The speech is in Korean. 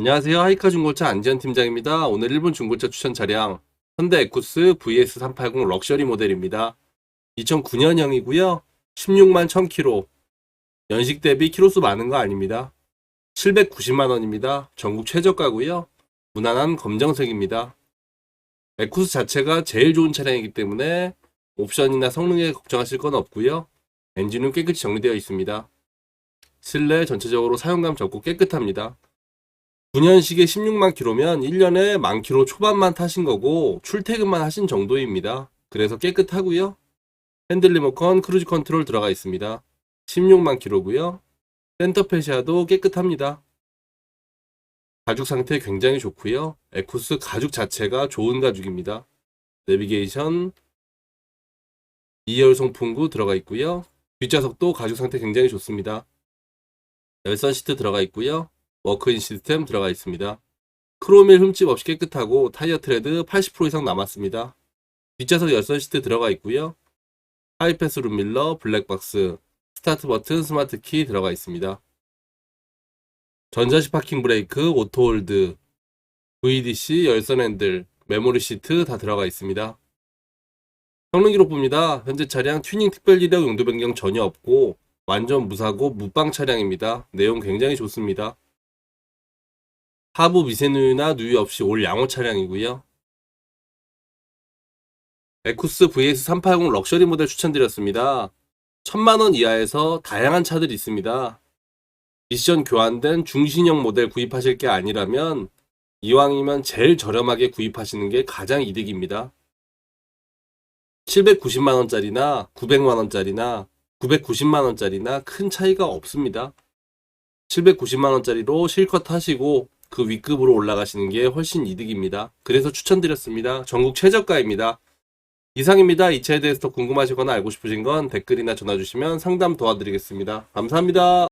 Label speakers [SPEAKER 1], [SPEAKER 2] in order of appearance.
[SPEAKER 1] 안녕하세요. 하이카 중고차 안지현 팀장입니다. 오늘 일본 중고차 추천 차량 현대 에쿠스 VS380 럭셔리 모델입니다. 2009년형이고요. 16만 1000km. 연식 대비 키로수 많은 거 아닙니다. 790만 원입니다. 전국 최저가고요. 무난한 검정색입니다. 에쿠스 자체가 제일 좋은 차량이기 때문에 옵션이나 성능에 걱정하실 건 없고요. 엔진은 깨끗이 정리되어 있습니다. 실내 전체적으로 사용감 적고 깨끗합니다. 9년식에 16만 킬로면 1년에 만 킬로 초반만 타신 거고 출퇴근만 하신 정도입니다. 그래서 깨끗하고요. 핸들 리모컨 크루즈 컨트롤 들어가 있습니다. 16만 킬로고요. 센터 페시아도 깨끗합니다. 가죽 상태 굉장히 좋고요. 에쿠스 가죽 자체가 좋은 가죽입니다. 내비게이션 2열 송풍구 들어가 있고요. 뒷좌석도 가죽 상태 굉장히 좋습니다. 열선 시트 들어가 있고요. 워크인 시스템 들어가 있습니다. 크롬일 흠집 없이 깨끗하고 타이어 트레드 80% 이상 남았습니다. 뒷좌석 열선 시트 들어가 있고요. 하이패스 룸밀러, 블랙박스, 스타트 버튼, 스마트 키 들어가 있습니다. 전자식 파킹 브레이크, 오토홀드, VDC, 열선 핸들, 메모리 시트 다 들어가 있습니다. 성능 기록부입니다. 현재 차량 튜닝 특별 이력 용도 변경 전혀 없고 완전 무사고 무빵 차량입니다. 내용 굉장히 좋습니다. 하부 미세누유나 누유 없이 올 양호 차량이고요. 에쿠스 VS380 럭셔리 모델 추천드렸습니다. 천만원 이하에서 다양한 차들이 있습니다. 미션 교환된 중신형 모델 구입하실 게 아니라면 이왕이면 제일 저렴하게 구입하시는 게 가장 이득입니다. 790만원짜리나 900만원짜리나 990만원짜리나 큰 차이가 없습니다. 790만원짜리로 실컷 하시고 그 윗급으로 올라가시는 게 훨씬 이득입니다. 그래서 추천드렸습니다. 전국 최저가입니다. 이상입니다. 이 차에 대해서 더 궁금하시거나 알고 싶으신 건 댓글이나 전화 주시면 상담 도와드리겠습니다. 감사합니다.